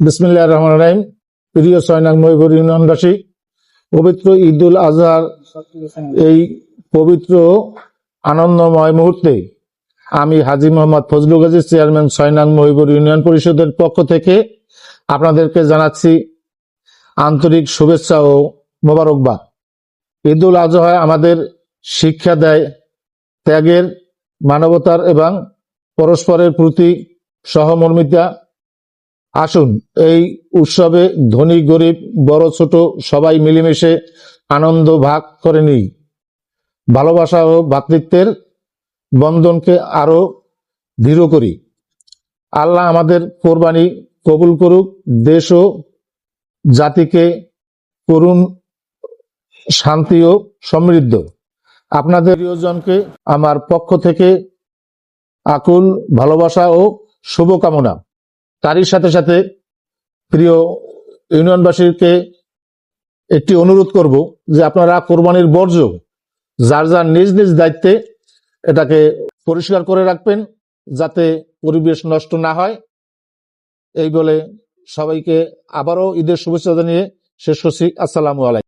বিসমিল্লাহ রহমান রাহিম। প্রিয় সয়নাং মহিবুর ইউনিয়নবাসী পবিত্র ঈদুল আজহার এই পবিত্র আনন্দময় মুহূর্তে আমি হাজি মোহাম্মদ ফজলু গাজী, চেয়ারম্যান সয়নাং মহিবুর ইউনিয়ন পরিষদের পক্ষ থেকে আপনাদেরকে জানাচ্ছি আন্তরিক শুভেচ্ছা ও মোবারকবাদ। ঈদুল আজহা আমাদের শিক্ষা দেয় ত্যাগের, মানবতার এবং পরস্পরের প্রতি সহমর্মিতা আসুন, এই উৎসবে ধনী, গরিব, বড়, ছোট সবাই মিলেমিশে আনন্দ ভাগ করে নিই। ভালোবাসা ও ভ্রাতৃত্বের বন্ধনকে আরও দৃঢ় করি। আল্লাহ আমাদের কোরবানি কবুল করুক, দেশ ও জাতিকে করুন শান্তি ও সমৃদ্ধ। আপনাদের প্রিয়জনকে আমার পক্ষ থেকে আকুল ভালোবাসা ও শুভকামনা। তারই সাথে সাথে প্রিয় ইউনিয়নবাসীকে একটি অনুরোধ করব যে আপনারা কোরবানির বর্জ্য যার যার নিজ নিজ দায়িত্বে এটাকে পরিষ্কার করে রাখবেন যাতে পরিবেশ নষ্ট না হয়। এই বলে সবাইকে আবারও ঈদের শুভেচ্ছা জানিয়ে শেষ করছি। আসসালামু আলাইকুম।